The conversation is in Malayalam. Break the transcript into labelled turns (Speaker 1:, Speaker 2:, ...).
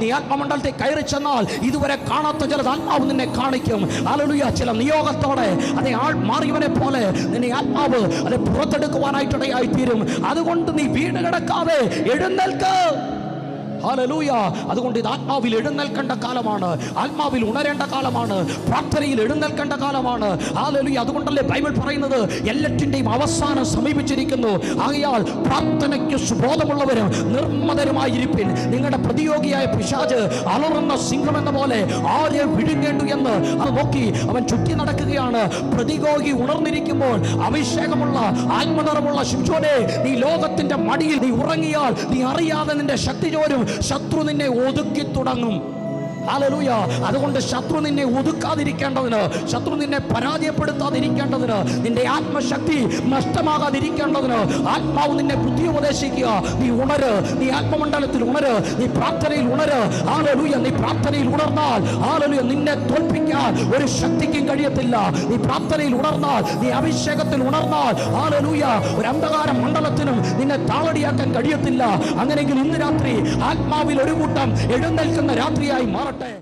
Speaker 1: നീ ആത്മമണ്ഡലത്തിൽ കയറി ചെന്നാൽ ഇതുവരെ കാണാത്ത ചിലത് ആത്മാവ് നിന്നെ കാണിക്കും. അലലുയ ചില നിയോഗത്തോടെ അതേ ആൾ മാറിയവനെ പോലെ നിന്നെ ആത്മാവ് അത് പുറത്തെടുക്കുവാനായിട്ടിടയായി തീരും അതുകൊണ്ട് നീ വീണ് കിടക്കാതെ എഴുന്നേൽക്ക്. അതുകൊണ്ട് ഇത് ആത്മാവിൽ എഴുന്നേൽക്കേണ്ട കാലമാണ്. ആത്മാവിൽ ഉണരേണ്ട കാലമാണ്. പ്രാർത്ഥനയിൽ എഴുന്നേൽക്കേണ്ട കാലമാണ്. ഹാലലൂയ അതുകൊണ്ടല്ലേ ബൈബിൾ പറയുന്നത്? എല്ലാറ്റിന്റെയും അവസാനം സമീപിച്ചിരിക്കുന്നു. ആകയാൽ പ്രാർത്ഥനയ്ക്ക് സുബോധമുള്ളവരും നിർമ്മതരുമായിരിപ്പിൻ. നിങ്ങളുടെ പ്രതിയോഗിയായ പിശാജ് അലറുന്ന സിംഹം എന്ന പോലെ ആരെ വിഴുങ്ങേണ്ടു എന്ന് അത് നോക്കി അവൻ ചുറ്റി നടക്കുകയാണ്. പ്രതിയോഗി ഉണർന്നിരിക്കുമ്പോൾ അഭിഷേകമുള്ള ആത്മനിറമുള്ള ശിവജോനെ നീ ലോകത്തിന്റെ മടിയിൽ നീ ഉറങ്ങിയാൽ നീ അറിയാതെ നിന്റെ ശക്തി ചോരും. ശത്രു നിന്നെ ഒതുക്കി തുടങ്ങും. ഹല്ലേലൂയ. അതുകൊണ്ട് ശത്രു നിന്നെ ഒതുക്കാതിരിക്കേണ്ടതിന് ശത്രു നിന്നെ പരാജയപ്പെടുത്താതിരിക്കേണ്ടതിന് നിന്റെ ആത്മശക്തി നഷ്ടമാകാതിരിക്കേണ്ടതിന് ആത്മാവ് നിന്നെ ബുദ്ധി ഉപദേശിക്കുക നീ ഉണര് നീ ആത്മമണ്ഡലത്തിൽ ഉണര് നീ പ്രാർത്ഥനയിൽ ഉണര്. ആലലൂയ നീ പ്രാർത്ഥനയിൽ ഉണർന്നാൽ ആലലൂയ നിന്നെ തോൽപ്പിക്കാൻ ഒരു ശക്തിക്കും കഴിയത്തില്ല. നീ പ്രാർത്ഥനയിൽ ഉണർന്നാൽ നീ അഭിഷേകത്തിൽ ഉണർന്നാൽ ആലലൂയ ഒരു അന്ധകാര മണ്ഡലത്തിനും നിന്നെ താളടിയാക്കാൻ കഴിയത്തില്ല. അങ്ങനെയെങ്കിൽ ഇന്ന് രാത്രി ആത്മാവിൽ ഒരു കൂട്ടം എഴുന്നേൽക്കുന്ന രാത്രിയായി മാറട്ടെ. करते हैं